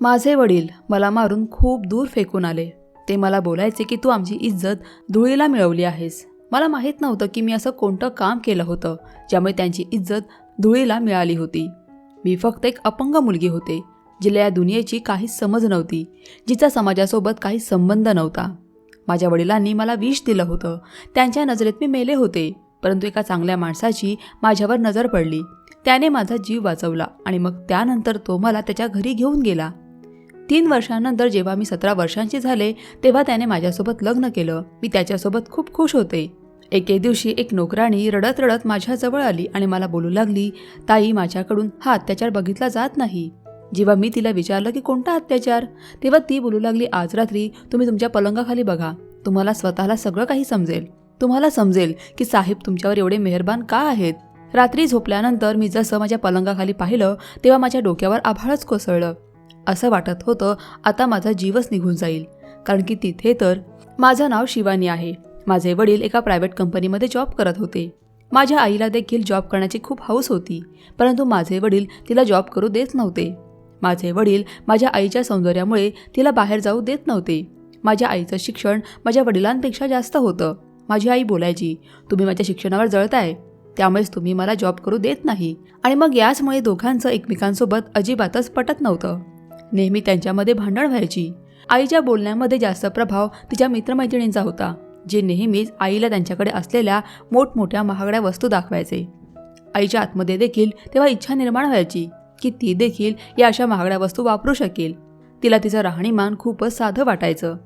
माझे वडील मला मारून खूप दूर फेकून आले. ते मला बोलायचे की तू आमची इज्जत धुळीला मिळवली आहेस. मला माहीत नव्हतं की मी असं कोणतं काम केलं होतं ज्यामुळे त्यांची इज्जत धुळीला मिळाली होती. मी फक्त एक अपंग मुलगी होते जिला या दुनियेची काहीच समज नव्हती जिचा समाजासोबत काही संबंध नव्हता. माझ्या वडिलांनी मला विष दिलं होतं. त्यांच्या नजरेत मी मेले होते परंतु एका चांगल्या माणसाची माझ्यावर नजर पडली. त्याने माझा जीव वाचवला आणि मग त्यानंतर तो मला त्याच्या घरी घेऊन गेला. तीन वर्षांनंतर जेव्हा मी सतरा वर्षांची झाले तेव्हा त्याने माझ्यासोबत लग्न केलं. मी त्याच्यासोबत खूप खुश होते. एके दिवशी एक नोकराणी रडत रडत माझ्याजवळ आली आणि मला बोलू लागली ताई माझ्याकडून हा अत्याचार बघितला जात नाही. जेव्हा मी तिला विचारलं की कोणता अत्याचार? तेव्हा ती बोलू लागली आज रात्री तुम्ही तुमच्या पलंगाखाली बघा. तुम्हाला स्वतःला सगळं काही समजेल. तुम्हाला समजेल की साहेब तुमच्यावर एवढे मेहरबान का आहेत. रात्री झोपल्यानंतर मी जसं माझ्या पलंगाखाली पाहिलं तेव्हा माझ्या डोक्यावर आभाळच कोसळलं. असं वाटत होतं आता माझा जीवच निघून जाईल. कारण की तिथे तर माझं नाव शिवानी आहे. माझे वडील एका प्रायव्हेट कंपनीमध्ये जॉब करत होते. माझ्या आईला देखील जॉब करण्याची खूप हौस होती परंतु माझे वडील तिला जॉब करू देत नव्हते. माझे वडील माझ्या आईच्या सौंदर्यामुळे तिला बाहेर जाऊ देत नव्हते. माझ्या आईचं शिक्षण माझ्या वडिलांपेक्षा जास्त होतं. माझी आई बोलायची तुम्ही माझ्या शिक्षणावर जळताय. त्यामुळेच तुम्ही मला जॉब करू देत नाही. आणि मग याचमुळे दोघांचं एकमेकांसोबत अजिबातच पटत नव्हतं. नेहमी त्यांच्यामध्ये भांडण व्हायची. आईच्या बोलण्यामध्ये जास्त प्रभाव तिच्या मित्रमैत्रिणींचा होता जे नेहमीच आईला त्यांच्याकडे असलेल्या मोठमोठ्या महागड्या वस्तू दाखवायचे. आईच्या आतमध्ये देखील तेव्हा इच्छा निर्माण व्हायची की ती देखील या अशा महागड्या वस्तू वापरू शकेल. तिला तिचं राहणीमान खूपच साधं वाटायचं.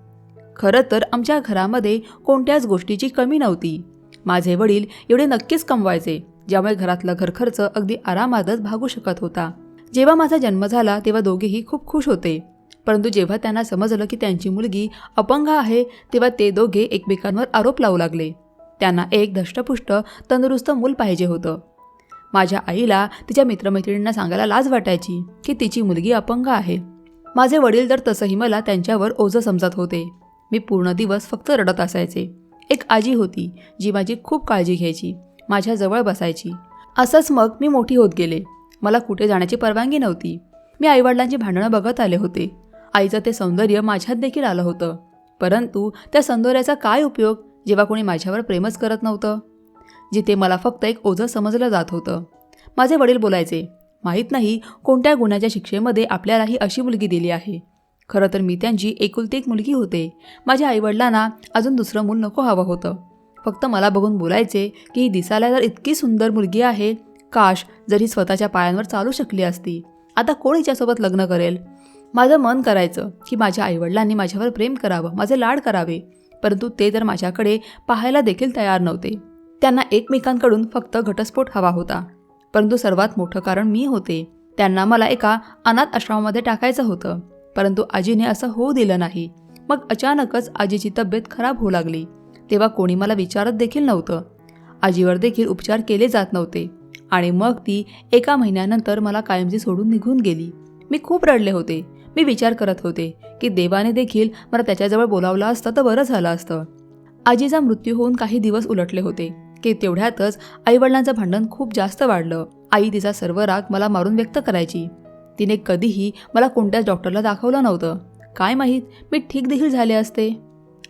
खरं तर आमच्या घरामध्ये कोणत्याच गोष्टीची कमी नव्हती. माझे वडील एवढे नक्कीच कमवायचे ज्यामुळे घरातला घरखर्च अगदी आरामातच भागू शकत होता. जेव्हा माझा जन्म झाला तेव्हा दोघेही खूप खुश होते. परंतु जेव्हा त्यांना समजलं की त्यांची मुलगी अपंग आहे तेव्हा ते दोघे एकमेकांवर आरोप लावू लागले. त्यांना एक धष्टपुष्ट तंदुरुस्त मूल पाहिजे होतं. माझ्या आईला तिच्या मित्रमैत्रिणींना सांगायला लाज वाटायची की तिची मुलगी अपंग आहे. माझे वडील तर तसंही मला त्यांच्यावर ओझं समजत होते. मी पूर्ण दिवस फक्त रडत असायचे. एक आजी होती जी माझी खूप काळजी घ्यायची माझ्याजवळ बसायची. असंच मग मी मोठी होत गेले. मला कुठे जाण्याची परवानगी नव्हती. मी आईवडिलांची भांडणं बघत आले होते. आईचं ते सौंदर्य माझ्यात देखील आलं होतं. परंतु त्या सौंदर्याचा काय उपयोग जेव्हा कोणी माझ्यावर प्रेमच करत नव्हतं? जिथे मला फक्त एक ओझं समजलं जात होतं. माझे वडील बोलायचे माहीत नाही कोणत्या गुन्ह्याच्या शिक्षेमध्ये आपल्याला ही अशी मुलगी दिली आहे. खरं तर मी त्यांची एकुलती एक मुलगी होते. माझ्या आईवडिलांना अजून दुसरं मूल नको हवं होतं. फक्त मला बघून बोलायचे की ही दिसायला तर इतकी सुंदर मुलगी आहे काश जरी स्वतःच्या पायांवर चालू शकली असती. आता कोण हिच्यासोबत लग्न करेल? माझं मन करायचं की माझ्या आईवडिलांनी माझ्यावर प्रेम करावं माझे लाड करावे. परंतु ते तर माझ्याकडे पाहायला देखील तयार नव्हते. त्यांना एकमेकांकडून फक्त घटस्फोट हवा होता. परंतु सर्वात मोठं कारण मी होते. त्यांना मला एका अनाथ आश्रमामध्ये टाकायचं होतं. परंतु आजीने असं होऊ दिलं नाही. मग अचानकच आजीची तब्येत खराब होऊ लागली. तेव्हा कोणी मला विचारत देखील नव्हतं. आजीवर देखील उपचार केले जात नव्हते. आणि मग ती एका महिन्यानंतर मला कायमची सोडून निघून गेली. मी खूप रडले होते. मी विचार करत होते की देवाने देखील मला त्याच्याजवळ बोलावलं असतं तर बरं झालं असतं. आजीचा मृत्यू होऊन काही दिवस उलटले होते की तेवढ्यातच आईवडिलांचं भांडण खूप जास्त वाढलं. आई तिचा सर्व राग मला मारून व्यक्त करायची. तिने कधीही मला कोणत्याच डॉक्टरला दाखवलं नव्हतं. काय माहीत मी ठीक देखील झाले असते?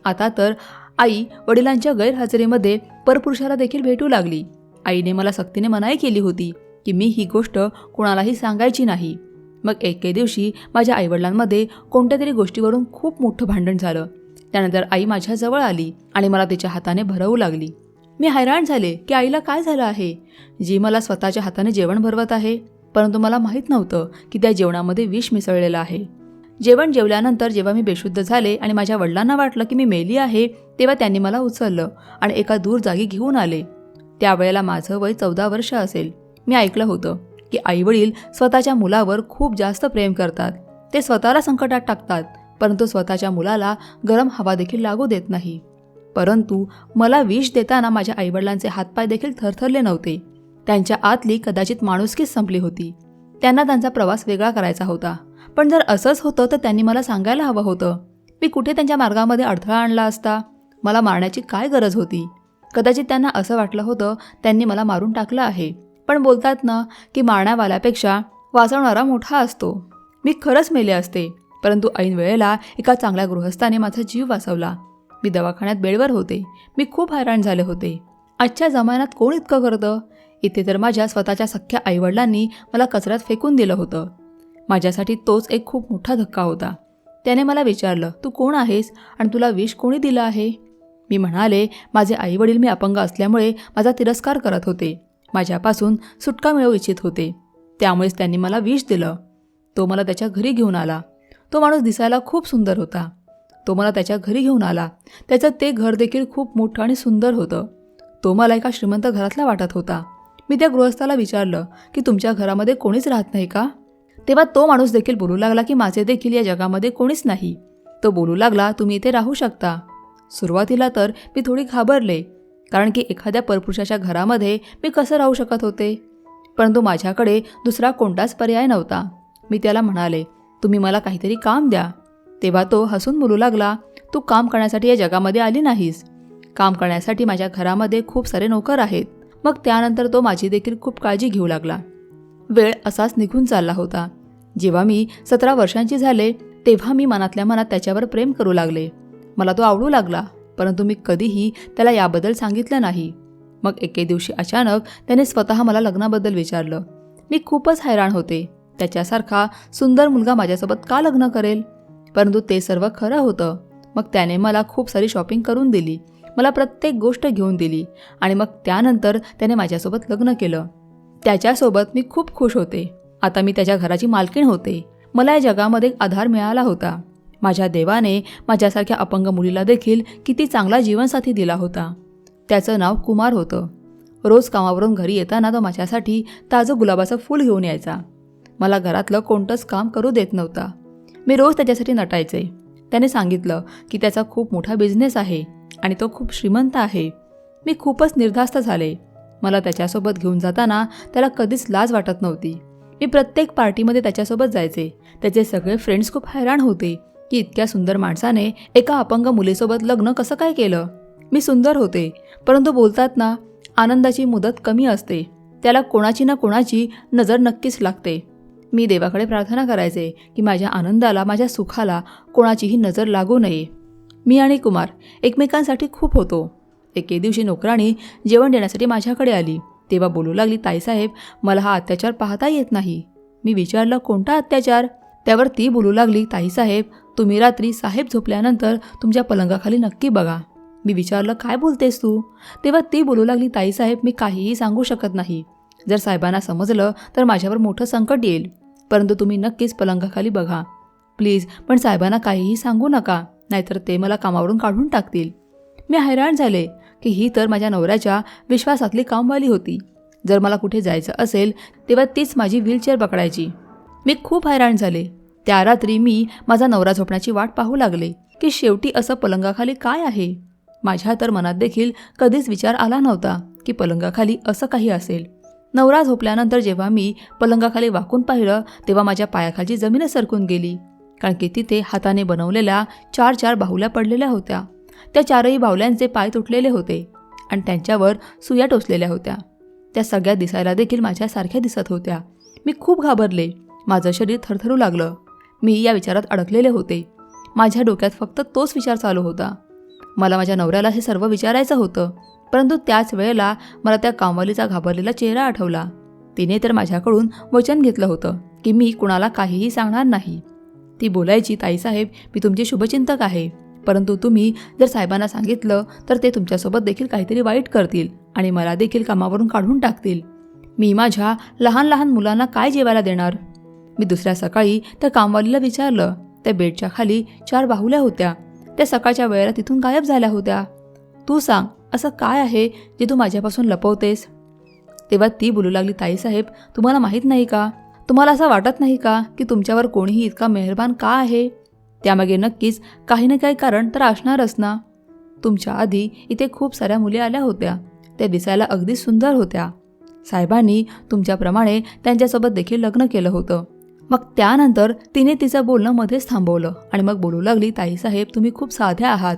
आता तर आई वडिलांच्या गैरहजेरीमध्ये परपुरुषाला देखील भेटू लागली. आईने मला सक्तीने मनाई केली होती की मी ही गोष्ट कोणालाही सांगायची नाही. मग एके दिवशी माझ्या आईवडिलांमध्ये कोणत्या तरी गोष्टीवरून खूप मोठं भांडण झालं. त्यानंतर आई माझ्याजवळ आली आणि मला तिच्या हाताने भरवू लागली. मी हैराण झाले की आईला काय झालं आहे? जी मला स्वतःच्या हाताने जेवण भरवत आहे परंतु मला माहीत नव्हतं की त्या जेवणामध्ये विष मिसळलेलं आहे. जेवण जेवल्यानंतर जेव्हा मी बेशुद्ध झाले आणि माझ्या वडिलांना वाटलं की मी मेली आहे तेव्हा त्यांनी मला उचललं आणि एका दूर जागी घेऊन आले. त्यावेळेला माझं वय चौदा वर्ष असेल. मी ऐकलं होतं की आईवडील स्वतःच्या मुलावर खूप जास्त प्रेम करतात. ते स्वतःला संकटात टाकतात परंतु स्वतःच्या मुलाला गरम हवा देखील लागू देत नाही. परंतु मला विष देताना माझ्या आईवडिलांचे हातपाय देखील थरथरले नव्हते. त्यांच्या आतली कदाचित माणुसकीच संपली होती. त्यांना त्यांचा प्रवास वेगळा करायचा होता. पण जर असंच होतं तर त्यांनी मला सांगायला हवं होतं. मी कुठे त्यांच्या मार्गामध्ये अडथळा आणला असता? मला मारण्याची काय गरज होती? कदाचित त्यांना असं वाटलं होतं त्यांनी मला मारून टाकलं आहे. पण बोलतात ना की मारण्यावाल्यापेक्षा वाचवणारा मोठा असतो. मी खरंच मेले असते परंतु ऐन वेळेला एका चांगल्या गृहस्थाने माझा जीव वाचवला. मी दवाखान्यात बेडवर होते. मी खूप हैराण झाले होते. आजच्या जमान्यात कोण इतकं करतं? इथे तर माझ्या स्वतःच्या सख्ख्या आईवडिलांनी मला कचऱ्यात फेकून दिलं होतं. माझ्यासाठी तोच एक खूप मोठा धक्का होता. त्याने मला विचारलं तू कोण आहेस? आणि तुला विष कोणी दिलं आहे? मी म्हणाले माझे आईवडील मी अपंग असल्यामुळे माझा तिरस्कार करत होते. माझ्यापासून सुटका मिळवू इच्छित होते. त्यामुळेच त्यांनी मला विष दिलं. तो मला त्याच्या घरी घेऊन आला. तो माणूस दिसायला खूप सुंदर होता. तो मला त्याच्या घरी घेऊन आला. त्याचं ते घर देखील खूप मोठं आणि सुंदर होतं. तो मला एका श्रीमंत घरातला वाटत होता. मी त्या गृहस्थाला विचारलं की तुमच्या घरामध्ये कोणीच राहत नाही का? तेव्हा तो माणूस देखील बोलू लागला की माझे देखील या जगामध्ये कोणीच नाही. तो बोलू लागला तुम्ही इथे राहू शकता. सुरुवातीला तर मी थोडी घाबरले कारण की एखाद्या परपुरुषाच्या घरामध्ये मी कसं राहू शकत होते? परंतु माझ्याकडे दुसरा कोणताच पर्याय नव्हता. मी त्याला म्हणाले तुम्ही मला काहीतरी काम द्या. तेव्हा तो हसून बोलू लागला तू काम करण्यासाठी या जगामध्ये आली नाहीस. काम करण्यासाठी माझ्या घरामध्ये खूप सारे नोकर आहेत. मग त्यानंतर तो माझी देखील खूप काळजी घेऊ लागला. वेळ असाच निघून चालला होता. जेव्हा मी सतरा वर्षांची झाले तेव्हा मी मनातल्या मनात त्याच्यावर प्रेम करू लागले. मला तो आवडू लागला परंतु मी कधीही त्याला याबद्दल सांगितलं नाही. मग एके दिवशी अचानक त्याने स्वतः मला लग्नाबद्दल विचारलं. मी खूपच हैराण होते. त्याच्यासारखा सुंदर मुलगा माझ्यासोबत का लग्न करेल? परंतु ते सर्व खरं होतं. मग त्याने मला खूप सारी शॉपिंग करून दिली. मला प्रत्येक गोष्ट घेऊन दिली आणि मग त्यानंतर त्याने माझ्यासोबत लग्न केलं. त्याच्यासोबत मी खूप खुश होते. आता मी त्याच्या घराची मालकीण होते. मला या जगामध्ये एक आधार मिळाला होता. माझ्या देवाने माझ्यासारख्या अपंग मुलीला देखील किती चांगला जीवनसाथी दिला होता. त्याचं नाव कुमार होतं. रोज कामावरून घरी येताना तो माझ्यासाठी ताजं गुलाबाचं फूल घेऊन यायचा. मला घरातलं कोणतंच काम करू देत नव्हता. मी रोज त्याच्यासाठी नटायचे. त्याने सांगितलं की त्याचा खूप मोठा बिझनेस आहे आणि तो खूप श्रीमंत आहे. मी खूपच निर्धास्त झाले. मला त्याच्यासोबत घेऊन जाताना त्याला कधीच लाज वाटत नव्हती. मी प्रत्येक पार्टीमध्ये त्याच्यासोबत जायचे. त्याचे सगळे फ्रेंड्स खूप हैराण होते. की इतक्या सुंदर माणसाने एका अपंग मुलीसोबत लग्न कसं काय केलं? मी सुंदर होते परंतु बोलतात ना आनंदाची मुदत कमी असते. त्याला कोणाची ना कोणाची नजर नक्कीच लागते. मी देवाकडे प्रार्थना करायचे की माझ्या आनंदाला माझ्या सुखाला कोणाचीही नजर लागू नये. मी आणि कुमार एकमेकांसाठी खूप होतो. एके दिवशी नोकराणी जेवण देण्यासाठी माझ्याकडे आली. तेव्हा बोलू लागली ताईसाहेब मला हा अत्याचार पाहता येत नाही. मी विचारलं कोणता अत्याचार? त्यावर ती बोलू लागली ताईसाहेब तुम्ही रात्री साहेब झोपल्यानंतर तुमच्या पलंगाखाली नक्की बघा. मी विचारलं काय बोलतेस तू? तेव्हा ती बोलू लागली ताईसाहेब मी काहीही सांगू शकत नाही. जर साहेबांना समजलं तर माझ्यावर मोठं संकट येईल. परंतु तुम्ही नक्कीच पलंगाखाली बघा. प्लीज पण साहेबांना काहीही सांगू नका नाहीतर ते मला कामावरून काढून टाकतील. मी हैराण झाले की ही तर माझ्या नवऱ्याच्या विश्वासातली कामवाली होती. जर मला कुठे जायचं असेल तेव्हा तीच माझी व्हीलचेअर पकडायची. मी खूप हैराण झाले. त्या रात्री मी माझा नवरा झोपण्याची वाट पाहू लागले की शेवटी असं पलंगाखाली काय आहे? माझ्या तर मनात देखील कधीच विचार आला नव्हता की पलंगाखाली असं काही असेल. नवरा झोपल्यानंतर जेव्हा मी पलंगाखाली वाकून पाहिलं तेव्हा माझ्या पायाखालची जमीन सरकून गेली कारण की तिथे हाताने बनवलेल्या चार चार बाहुल्या पडलेल्या होत्या. त्या चारही बाहुल्यांचे पाय तुटलेले होते आणि त्यांच्यावर सुया टोचलेल्या होत्या. त्या सगळ्या दिसायला देखील माझ्यासारख्या दिसत होत्या. मी खूप घाबरले. माझं शरीर थरथरू लागलं. मी या विचारात अडकलेले होते. माझ्या डोक्यात फक्त तोच विचार चालू होता. मला माझ्या नवऱ्याला हे सर्व विचारायचं होतं परंतु त्याच वेळेला मला त्या कामवालीचा घाबरलेला चेहरा आठवला. तिने तर माझ्याकडून वचन घेतलं होतं की मी कुणाला काहीही सांगणार नाही. ती बोलायची ताईसाहेब मी तुमचे शुभचिंतक आहे परंतु तुम्ही जर साहेबांना सांगितलं तर ते तुमच्यासोबत देखील काहीतरी वाईट करतील आणि मला देखील कामावरून काढून टाकतील. मी माझ्या लहान लहान मुलांना काय जेवायला देणार? मी दुसऱ्या सकाळी त्या कामवालीला विचारलं. त्या बेडच्या खाली चार बाहुल्या होत्या. त्या सकाळच्या वेळेला तिथून गायब झाल्या होत्या. तू सांग असं काय आहे जे तू माझ्यापासून लपवतेस? तेव्हा ती बोलू लागली ताईसाहेब तुम्हाला माहीत नाही का? तुम्हाला असं वाटत नाही का की तुमच्यावर कोणीही इतका मेहरबान का आहे? त्यामागे नक्कीच काही ना काही कारण तर असणारच ना. तुमच्या आधी इथे खूप साऱ्या मुली आल्या होत्या. त्या दिसायला अगदी सुंदर होत्या. साहेबांनी तुमच्याप्रमाणे त्यांच्यासोबत देखील लग्न केलं होतं. मग त्यानंतर तिने तिचं बोलणं मध्येच थांबवलं आणि मग बोलू लागली ताईसाहेब तुम्ही खूप साध्या आहात.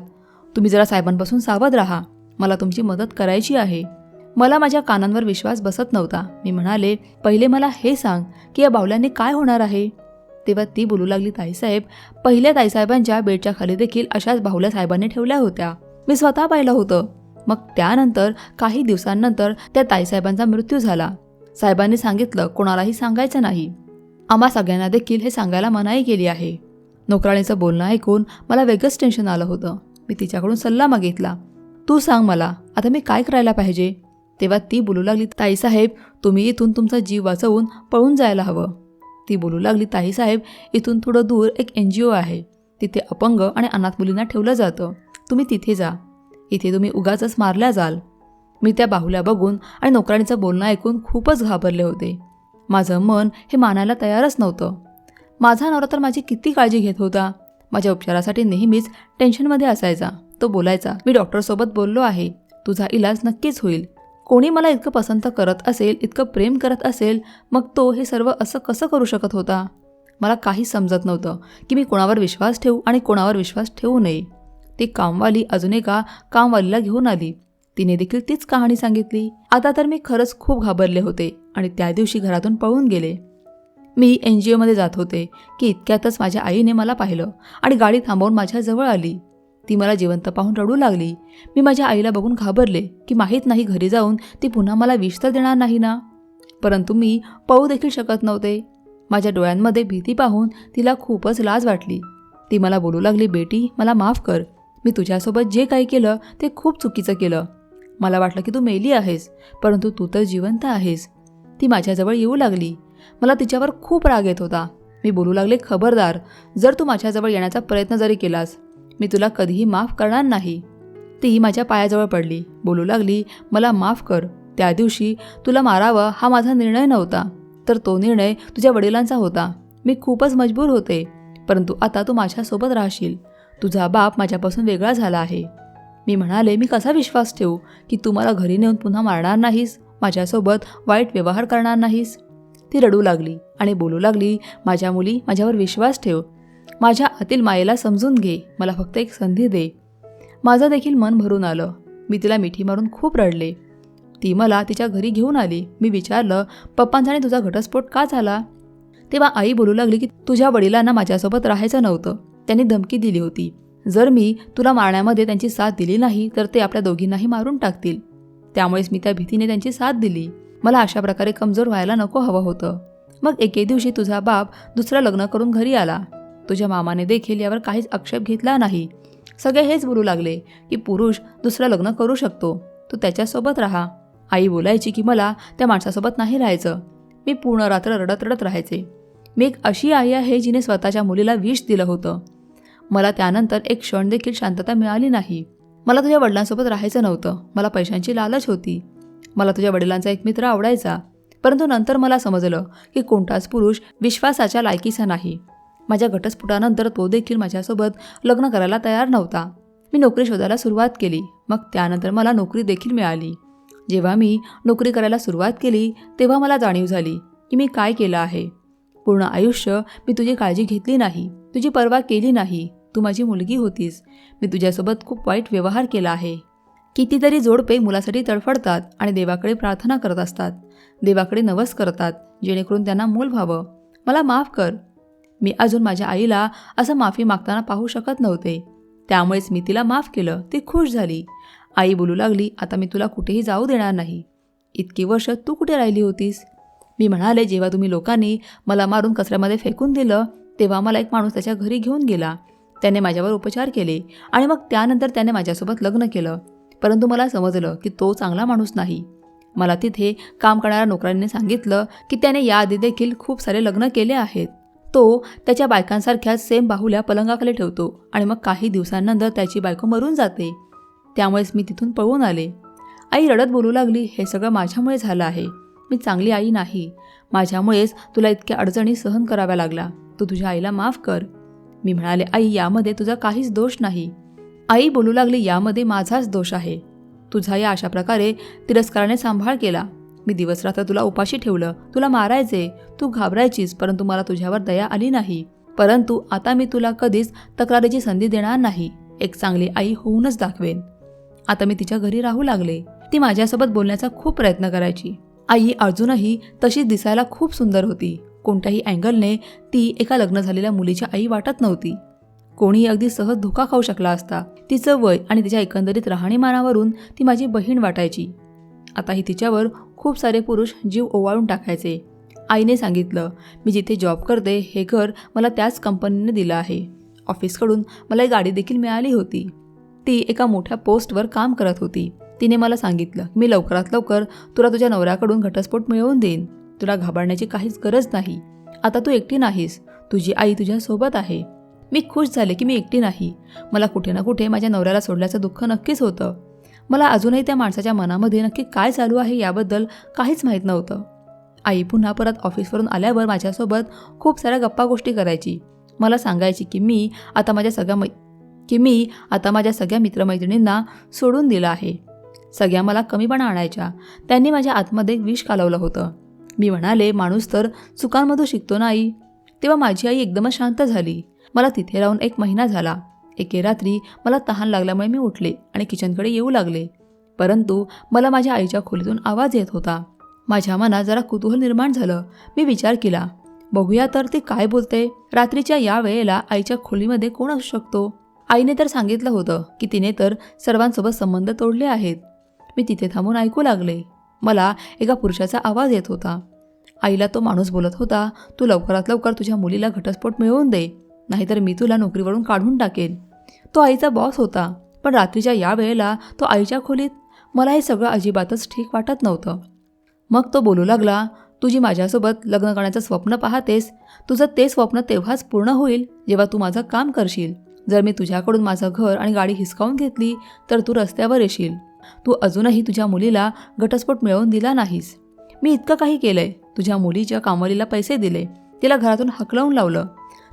तुम्ही जरा साहेबांपासून सावध राहा. मला तुमची मदत करायची आहे. मला माझ्या कानांवर विश्वास बसत नव्हता. मी म्हणाले पहिले मला हे सांग की या बावल्यांनी काय होणार आहे? तेव्हा ती बोलू लागली ताईसाहेब पहिल्या ताईसाहेबांच्या बेडच्या खाली देखील अशाच बाहुल्या साहेबांनी ठेवल्या होत्या. मी स्वतः पाहिलं होतं. मग त्यानंतर काही दिवसांनंतर त्या ताईसाहेबांचा मृत्यू झाला. साहेबांनी सांगितलं कोणालाही सांगायचं नाही. आम्हा सगळ्यांना देखील हे सांगायला मनाई केली आहे. नोकराणीचं बोलणं ऐकून मला वेगळंच टेन्शन आलं होतं. मी तिच्याकडून सल्ला मागितला. तू सांग मला आता मी काय करायला पाहिजे? तेव्हा ती बोलू लागली ताईसाहेब तुम्ही इथून तुमचा जीव वाचवून पळून जायला हवं. ती बोलू लागली ताईसाहेब इथून थोडं दूर एक एन जी ओ आहे. तिथे अपंग आणि अनाथ मुलींना ठेवलं जातं. तुम्ही तिथे जा. इथे तुम्ही उगाचच मारल्या जाल. मी त्या बाहुल्या बघून आणि नोकराणीचं बोलणं ऐकून खूपच घाबरले होते. माझं मन हे मानायला तयारच नव्हतं. माझा नवरा तर माझी किती काळजी घेत होता. माझ्या उपचारासाठी नेहमीच टेन्शनमध्ये असायचा. तो बोलायचा मी डॉक्टरसोबत बोललो आहे. तुझा इलाज नक्कीच होईल. कोणी मला इतकं पसंत करत असेल इतकं प्रेम करत असेल मग तो हे सर्व असं कसं करू शकत होता? मला काहीच समजत नव्हतं की मी कोणावर विश्वास ठेवू आणि कोणावर विश्वास ठेवू नये. ती कामवाली अजून एका कामवालीला घेऊन आली. तिने देखील तीच कहाणी सांगितली. आता तर मी खरंच खूप घाबरले होते. आणि त्या दिवशी घरातून पळून गेले. मी एन जी ओमध्ये जात होते की इतक्यातच माझ्या आईने मला पाहिलं आणि गाडी थांबवून माझ्याजवळ आली. ती मला जिवंत पाहून रडू लागली. मी माझ्या आईला बघून घाबरले की माहीत नाही घरी जाऊन ती पुन्हा मला विष तर देणार नाही ना? परंतु मी पळू देखील शकत नव्हते. माझ्या डोळ्यांमध्ये भीती पाहून तिला खूपच लाज वाटली. ती मला बोलू लागली बेटी मला माफ कर. मी तुझ्यासोबत जे काही केलं ते खूप चुकीचं केलं. मला वाटलं की तू मेली आहेस परंतु तू तर जिवंत आहेस. ती माझ्याजवळ येऊ लागली. मला तिच्यावर खूप राग येत होता. मी बोलू लागले खबरदार जर तू माझ्याजवळ येण्याचा प्रयत्न जरी केलास मी तुला कधीही माफ करणार नाही. तीही माझ्या पायाजवळ पडली. बोलू लागली मला माफ कर. त्या दिवशी तुला मारावं हा माझा निर्णय नव्हता. तर तो निर्णय तुझ्या वडिलांचा होता. मी खूपच मजबूर होते. परंतु आता तू माझ्यासोबत राहशील. तुझा बाप माझ्यापासून वेगळा झाला आहे. मी म्हणाले मी कसा विश्वास ठेवू की तू मला घरी नेऊन पुन्हा मारणार नाहीस? माझ्यासोबत वाईट व्यवहार करणार नाहीस. ती रडू लागली आणि बोलू लागली माझ्या मुली माझ्यावर विश्वास ठेव. माझ्या आतील मायेला समजून घे. मला फक्त एक संधी दे. माझं देखील मन भरून आलं. मी तिला मिठी मारून खूप रडले. ती मला तिच्या घरी घेऊन आली. मी विचारलं पप्पांचा आणि तुझा घटस्फोट का झाला? तेव्हा आई बोलू लागली की तुझ्या वडिलांना माझ्यासोबत राहायचं नव्हतं. त्यांनी धमकी दिली होती. जर मी तुला मारण्यामध्ये त्यांची साथ दिली नाही तर ते आपल्या दोघींनाही मारून टाकतील. त्यामुळेच मी त्या भीतीने त्यांची साथ दिली. मला अशा प्रकारे कमजोर व्हायला नको हवं होतं. मग एके दिवशी तुझा बाप दुसरं लग्न करून घरी आला. तुझ्या मामाने देखील यावर काहीच आक्षेप घेतला नाही. सगळे हेच बोलू लागले की पुरुष दुसरं लग्न करू शकतो. तू त्याच्यासोबत राहा. आई बोलायची की मला त्या माणसासोबत नाही राहायचं. मी पूर्ण रात्र रडत रडत राहायचे. मी एक अशी आई आहे जिने स्वतःच्या मुलीला विष दिलं होतं. मला त्यानंतर एक क्षण देखील शांतता मिळाली नाही. मला तुझ्या वडिलांसोबत राहायचं नव्हतं. मला पैशांची लालच होती. मला तुझ्या वडिलांचा एक मित्र आवडायचा. परंतु नंतर मला समजलं की कोणताच पुरुष विश्वासाच्या लायकीचा नाही. माझ्या घटस्फोटानंतर तो देखील माझ्यासोबत लग्न करायला तयार नव्हता. मी नोकरी शोधायला सुरुवात केली. मग त्यानंतर मला नोकरी देखील मिळाली. जेव्हा मी नोकरी करायला सुरुवात केली तेव्हा मला जाणीव झाली की मी काय केलं आहे. पूर्ण आयुष्य मी तुझी काळजी घेतली नाही. तुझी पर्वा केली नाही. तू माझी मुलगी होतीस. मी तुझ्यासोबत खूप वाईट व्यवहार केला आहे. कितीतरी जोडपे मुलासाठी तडफडतात आणि देवाकडे प्रार्थना करत असतात. देवाकडे नवस करतात जेणेकरून त्यांना मूल व्हावं. मला माफ कर. मी अजून माझ्या आईला असं माफी मागताना पाहू शकत नव्हते. त्यामुळेच मी तिला माफ केलं. ती खुश झाली. आई बोलू लागली आता मी तुला कुठेही जाऊ देणार नाही. इतकी वर्ष तू कुठे राहिली होतीस? मी म्हणाले जेव्हा तुम्ही लोकांनी मला मारून कचऱ्यामध्ये फेकून दिलं तेव्हा मला एक माणूस त्याच्या घरी घेऊन गेला. त्याने माझ्यावर उपचार केले आणि मग त्यानंतर त्याने माझ्यासोबत लग्न केलं. परंतु मला समजलं की तो चांगला माणूस नाही. मला तिथे काम करणाऱ्या नोकरांनी सांगितलं की त्याने याआधी देखील खूप सारे लग्न केले आहेत. तो त्याच्या बायकांसारख्याच सेम बाहुल्या पलंगाखाली ठेवतो आणि मग काही दिवसांनंतर त्याची बायको मरून जाते. त्यामुळेच मी तिथून पळून आले. आई रडत बोलू लागली हे सगळं माझ्यामुळे झालं आहे. मी चांगली आई नाही. माझ्यामुळेच तुला इतक्या अडचणी सहन कराव्या लागला तू तुझ्या आईला माफ कर. मी म्हणाले आई यामध्ये तुझा काहीच दोष नाही. आई बोलू लागली यामध्ये माझाच दोष आहे. तुझा या अशा प्रकारे तिरस्काराने सांभाळ केला. मी दिवसरात्र तुला उपाशी ठेवलं. तुला मारायचे. तू घाबरायचीस परंतु मला तुझ्यावर दया आली नाही. परंतु आता मी तुला कधीच तक्रारीची संधी देणार नाही. एक चांगली आई होऊनच दाखवेन. आता मी तिच्या घरी राहू लागले. ती माझ्यासोबत बोलण्याचा खूप प्रयत्न करायची. आई अजूनही तशीच दिसायला खूप सुंदर होती. कोणत्याही अँगलने ती एका लग्न झालेल्या मुलीची आई वाटत नव्हती. कोणीही अगदी सहज धोका खाऊ शकला असता तिचं वय आणि तिच्या एकंदरीत राहणीमानावरून ती माझी बहीण वाटायची. आताही तिच्यावर खूप सारे पुरुष जीव ओवाळून टाकायचे. आईने सांगितलं मी जिथे जॉब करते हे घर मला त्याच कंपनीने दिलं आहे. ऑफिसकडून मला एक गाडी देखील मिळाली होती. ती एका मोठ्या पोस्टवर काम करत होती. तिने मला सांगितलं मी लवकरात लवकर तुला तुझ्या नवऱ्याकडून घटस्फोट मिळवून देईन. तुला घाबरण्याची काहीच गरज नाही. आता तू एकटी नाहीस. तुझी आई तुझ्यासोबत आहे. मी खुश झाले की मी एकटी नाही. मला कुठे ना कुठे माझ्या नवऱ्याला सोडल्याचं दुःख नक्कीच होतं. मला अजूनही त्या माणसाच्या मनामध्ये नक्की काय चालू आहे याबद्दल काहीच माहीत नव्हतं. आई पुन्हा परत ऑफिसवरून आल्यावर माझ्यासोबत खूप साऱ्या गप्पा गोष्टी करायची. मला सांगायची की मी आता माझ्या सगळ्या मै की मी आता माझ्या सगळ्या मित्रमैत्रिणींना सोडून दिलं आहे. सगळ्या मला कमीपणा आणायच्या. त्यांनी माझ्या आतमध्ये विष कालवलं होतं. मी म्हणाले माणूस तर चुकांमधून शिकतो ना आई तेव्हा माझी आई एकदमच शांत झाली. मला तिथे राहून एक महिना झाला. एके रात्री मला तहान लागल्यामुळे मी उठले आणि किचनकडे येऊ लागले. परंतु मला माझ्या आईच्या खोलीतून आवाज येत होता. माझ्या मनात जरा कुतूहल निर्माण झालं. मी विचार केला बघूया तर ती काय बोलते? रात्रीच्या या वेळेला आईच्या खोलीमध्ये कोण असू शकतो? आईने तर सांगितलं होतं की तिने तर सर्वांसोबत संबंध तोडले आहेत. मी तिथे थांबून ऐकू लागले. मला एका पुरुषाचा आवाज येत होता. आईला तो माणूस बोलत होता तू लवकरात लवकर तुझ्या मुलीला घटस्फोट मिळवून दे नाहीतर मी तुला नोकरीवरून काढून टाकेन. तो आईचा बॉस होता पण रात्रीच्या या वेळेला तो आईच्या खोलीत. मला हे सगळं अजिबातच ठीक वाटत नव्हतं. मग तो बोलू लागला तुझी माझ्यासोबत लग्न करण्याचं स्वप्न पाहतेस तुझं ते स्वप्न तेव्हाच पूर्ण होईल जेव्हा तू माझं काम करशील. जर मी तुझ्याकडून माझं घर आणि गाडी हिसकावून घेतली तर तू रस्त्यावर येशील. तू अजूनही तुझ्या मुलीला घटस्फोट मिळवून दिला नाहीस. मी इतकं काही केलंय. तुझ्या मुलीच्या कामवालीला पैसे दिले. तिला घरातून हकलवून लावलं.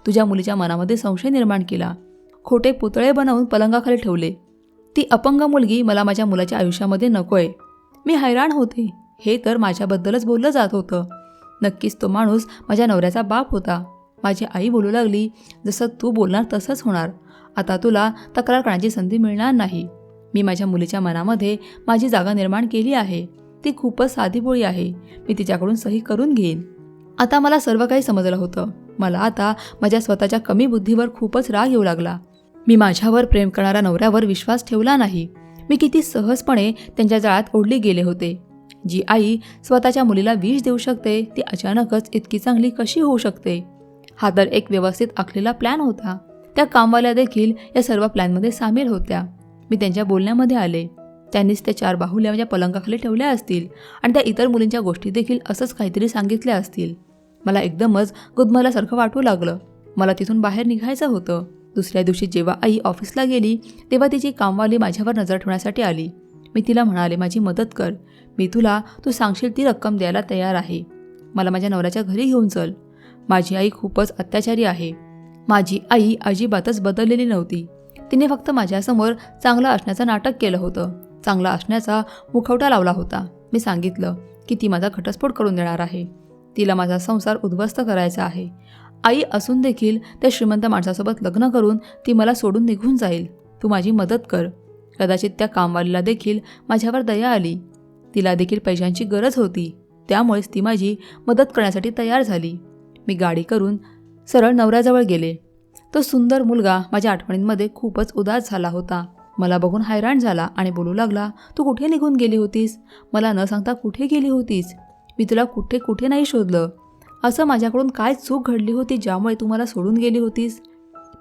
तुझ्या मुलीच्या मनामध्ये संशय निर्माण केला. खोटे पुतळे बनवून पलंगाखाली ठेवले. ती अपंग मुलगी मला माझ्या मुलाच्या आयुष्यामध्ये नकोय. मी हैराण होते. हे तर माझ्याबद्दलच बोललं जात होतं. नक्कीच तो माणूस माझ्या नवऱ्याचा बाप होता. माझी आई बोलू लागली जसं तू बोलणार तसंच होणार. आता तुला तक्रार करण्याची संधी मिळणार नाही. मी माझ्या मुलीच्या मनामध्ये माझी जागा निर्माण केली आहे. ती खूपच साधीपोळी आहे. मी तिच्याकडून सही करून घेईन. आता मला सर्व काही समजलं होतं. मला आता माझ्या स्वतःच्या कमी बुद्धीवर खूपच राग येऊ लागला. मी माझ्यावर प्रेम करणाऱ्या नवऱ्यावर विश्वास ठेवला नाही. मी किती सहजपणे त्यांच्या जाळ्यात ओढली गेले होते. जी आई स्वतःच्या मुलीला विष देऊ शकते ती अचानकच इतकी चांगली कशी होऊ शकते? हा तर एक व्यवस्थित आखलेला प्लॅन होता. त्या कामवाल्या देखील या सर्व प्लॅनमध्ये सामील होत्या. मी त्यांच्या बोलण्यामध्ये आले. त्यांनीच त्या चार बाहुल्या माझ्या पलंगाखाली ठेवल्या असतील आणि त्या इतर मुलींच्या गोष्टी देखील असंच काहीतरी सांगितल्या असतील. मला एकदमच गुदमरल्यासारखं वाटू लागलं. मला तिथून बाहेर निघायचं होतं. दुसऱ्या दिवशी जेव्हा आई ऑफिसला गेली तेव्हा तिची कामवाली माझ्यावर नजर ठेवण्यासाठी आली. मी तिला म्हणाले माझी मदत कर. मी तुला तू सांगशील ती रक्कम द्यायला तयार आहे. मला माझ्या नवऱ्याच्या घरी घेऊन चल. माझी आई खूपच अत्याचारी आहे. माझी आई अजिबातच बदललेली नव्हती. तिने फक्त माझ्यासमोर चांगलं असण्याचं नाटक केलं होतं. चांगला असण्याचा मुखवटा लावला होता. मी सांगितलं की ती माझा घटस्फोट करून देणार आहे. तिला माझा संसार उद्ध्वस्त करायचा आहे. आई असून देखील त्या श्रीमंत माणसासोबत लग्न करून ती मला सोडून निघून जाईल. तू माझी मदत कर. कदाचित त्या कामवालीला देखील माझ्यावर दया आली. तिला देखील पैशांची गरज होती. त्यामुळेच ती माझी मदत करण्यासाठी तयार झाली. मी गाडी करून सरळ नवऱ्याजवळ गेले. तो सुंदर मुलगा माझ्या आठवणींमध्ये खूपच उदास झाला होता. मला बघून हैराण झाला आणि बोलू लागला तू कुठे निघून गेली होतीस? मला न सांगता कुठे गेली होतीस? मी तुला कुठे कुठे नाही शोधलं. असं माझ्याकडून काय चूक घडली होती ज्यामुळे तू मला सोडून गेली होतीस?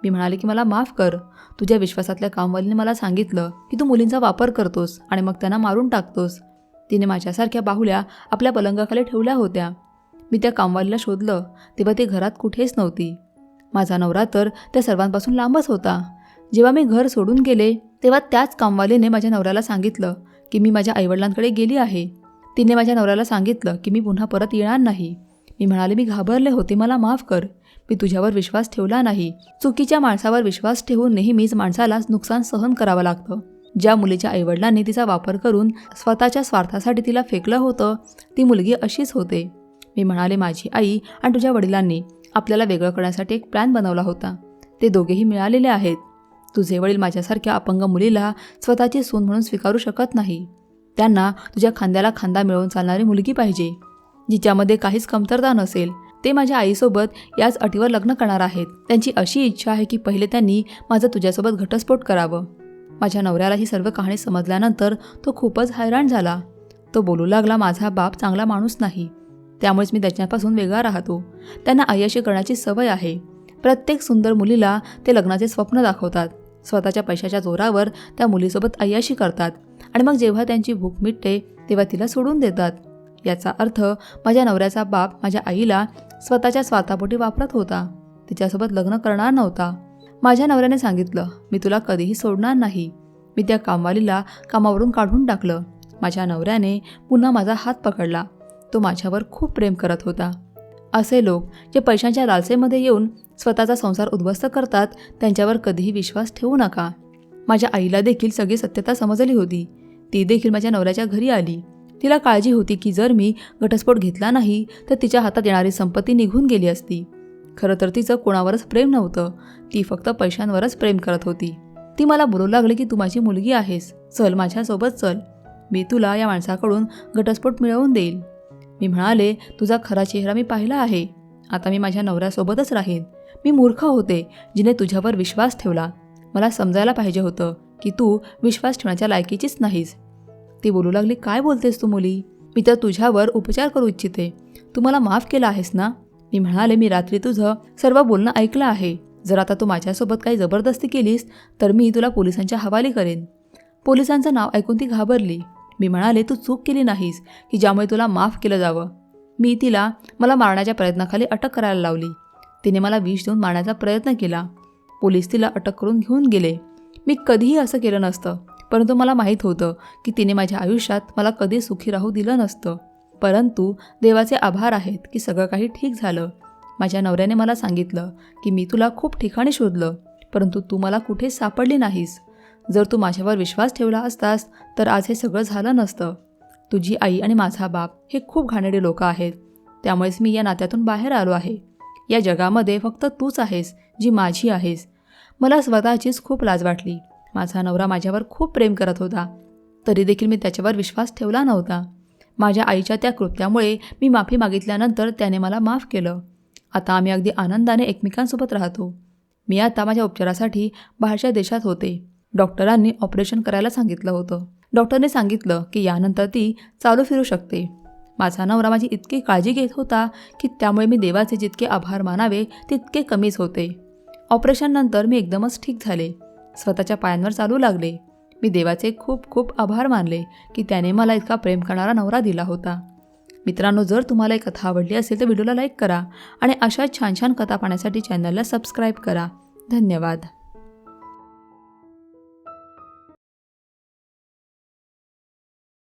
मी म्हणाले की मला माफ कर. तुझ्या विश्वासातल्या कामवालीने मला सांगितलं की तू मुलींचा वापर करतोस आणि मग त्यांना मारून टाकतोस. तिने माझ्यासारख्या बाहुल्या आपल्या पलंगाखाली ठेवल्या होत्या. मी त्या कामवालीला शोधलं तेव्हा ती घरात कुठेच नव्हती. माझा नवरा तर त्या सर्वांपासून लांबच होता. जेव्हा मी घर सोडून गेले तेव्हा त्याच कामवालीने माझ्या नवऱ्याला सांगितलं की मी माझ्या आईवडिलांकडे गेली आहे. तिने माझ्या नवऱ्याला सांगितलं की मी पुन्हा परत येणार नाही. मी म्हणाले मी घाबरले होते मला माफ कर. मी तुझ्यावर विश्वास ठेवला नाही. चुकीच्या माणसावर विश्वास ठेवून नेहमीच माणसाला नुकसान सहन करावं लागतं. ज्या मुलीच्या आईवडिलांनी तिचा वापर करून स्वतःच्या स्वार्थासाठी तिला फेकलं होतं ती मुलगी अशीच होते. मी म्हणाले माझी आई आणि तुझ्या वडिलांनी आपल्याला वेगळं करण्यासाठी एक प्लॅन बनवला होता. ते दोघेही मिळालेले आहेत. तुझे वडील माझ्यासारख्या अपंग मुलीला स्वतःची सून म्हणून स्वीकारू शकत नाही. त्यांना तुझ्या खांद्याला खांदा मिळवून चालणारी मुलगी पाहिजे जिच्यामध्ये काहीच कमतरता नसेल. ते माझ्या आईसोबत याच अटीवर लग्न करणार आहेत. त्यांची अशी इच्छा आहे की पहिले त्यांनी माझं तुझ्यासोबत घटस्फोट करावं. माझ्या नवऱ्याला ही सर्व कहाणी समजल्यानंतर तो खूपच हैराण झाला. तो बोलू लागला माझा बाप चांगला माणूस नाही. त्यामुळेच मी त्याच्यापासून वेगळा राहतो. त्यांना अयशी करण्याची सवय आहे. प्रत्येक सुंदर मुलीला ते लग्नाचे स्वप्न दाखवतात. स्वतःच्या पैशाच्या जोरावर त्या मुलीसोबत अय्याशी करतात आणि मग जेव्हा त्यांची भूक मिटते तेव्हा तिला सोडून देतात. याचा अर्थ माझ्या नवऱ्याचा बाप माझ्या आईला स्वतःच्या स्वार्थापोटी वापरत होता. तिच्यासोबत लग्न करणार नव्हता. माझ्या नवऱ्याने सांगितलं मी तुला कधीही सोडणार नाही. मी त्या कामवालीला कामावरून काढून टाकलं. माझ्या नवऱ्याने पुन्हा माझा हात पकडला. तो माझ्यावर खूप प्रेम करत होता. असे लोक जे पैशांच्या लालसेमध्ये येऊन स्वतःचा संसार उद्ध्वस्त करतात त्यांच्यावर कधीही विश्वास ठेवू नका. माझ्या आईला देखील सगळी सत्यता समजली होती. ती देखील माझ्या नवऱ्याच्या घरी आली. तिला काळजी होती की जर मी घटस्फोट घेतला नाही तर तिच्या हातात येणारी संपत्ती निघून गेली असती. खरं तर तिचं कोणावरच प्रेम नव्हतं. ती फक्त पैशांवरच प्रेम करत होती. ती मला बोलू लागली की तू माझी मुलगी आहेस. चल माझ्यासोबत चल. मी तुला या माणसाकडून घटस्फोट मिळवून देईल. मी म्हणाले तुझा खरा चेहरा मी पाहिला आहे. आता मी माझ्या नवऱ्यासोबतच राहीन. मी मूर्ख होते जिने तुझ्यावर विश्वास ठेवला. मला समजायला पाहिजे होतं की तू विश्वास ठेवण्याच्या लायकीचीच नाहीस. ती बोलू लागली काय बोलतेस तू मुली? मी तर तुझ्यावर उपचार करू इच्छिते. तू मला माफ केला आहेस ना? मी म्हणाले मी रात्री तुझं सर्व बोलणं ऐकलं आहे. जर आता तू माझ्यासोबत काही जबरदस्ती केलीस तर मी तुला पोलिसांच्या हवाली करेन. पोलिसांचं नाव ऐकून ती घाबरली. मी म्हणाले तू चूक केली नाहीस की ज्यामुळे तुला माफ केलं जावं. मी तिला मला मारण्याच्या प्रयत्नाखाली अटक करायला लावली. तिने मला विष देऊन मारण्याचा प्रयत्न केला. पोलीस तिला अटक करून घेऊन गेले. मी कधीही असं केलं नसतं परंतु मला माहीत होतं की तिने माझ्या आयुष्यात मला कधी सुखी राहू दिलं नसतं. परंतु देवाचे आभार आहेत की सगळं काही ठीक झालं. माझ्या नवऱ्याने मला सांगितलं की मी तुला खूप ठिकाणी शोधलं परंतु तू मला कुठे सापडली नाहीस. जर तू माझ्यावर विश्वास ठेवला असतास तर आज हे सगळं झालं नसतं. तुझी आई आणि माझा बाप हे खूप घाणेरडे लोक आहेत. त्यामुळेच मी या नात्यातून बाहेर आलो आहे. या जगामध्ये फक्त तूच आहेस जी माझी आहेस. मला स्वतःचीच खूप लाज वाटली. माझा नवरा माझ्यावर खूप प्रेम करत होता. तरी देखील मी त्याच्यावर विश्वास ठेवला नव्हता. माझ्या आईच्या त्या कृत्यामुळे मी माफी मागितल्यानंतर त्याने मला माफ केलं. आता आम्ही अगदी आनंदाने एकमेकांसोबत राहतो. मी आता माझ्या उपचारासाठी बाहेरच्या देशात होते. डॉक्टरांनी ऑपरेशन करायला सांगितलं होतं. डॉक्टरने सांगितलं की यानंतर ती चालू फिरू शकते. माझा नवरा माझी इतकी काळजी घेत होता की त्यामुळे मी देवाचे जितके आभार मानावे तितके कमीच होते. ऑपरेशननंतर मी एकदमच ठीक झाले. स्वतःच्या पायांवर चालू लागले. मी देवाचे खूप खूप आभार मानले की त्याने मला इतका प्रेम करणारा नवरा दिला होता. मित्रांनो जर तुम्हाला ही कथा आवडली असेल तर व्हिडिओला लाईक करा आणि अशा छान छान कथा पाहण्यासाठी चॅनलला सबस्क्राईब करा. धन्यवाद.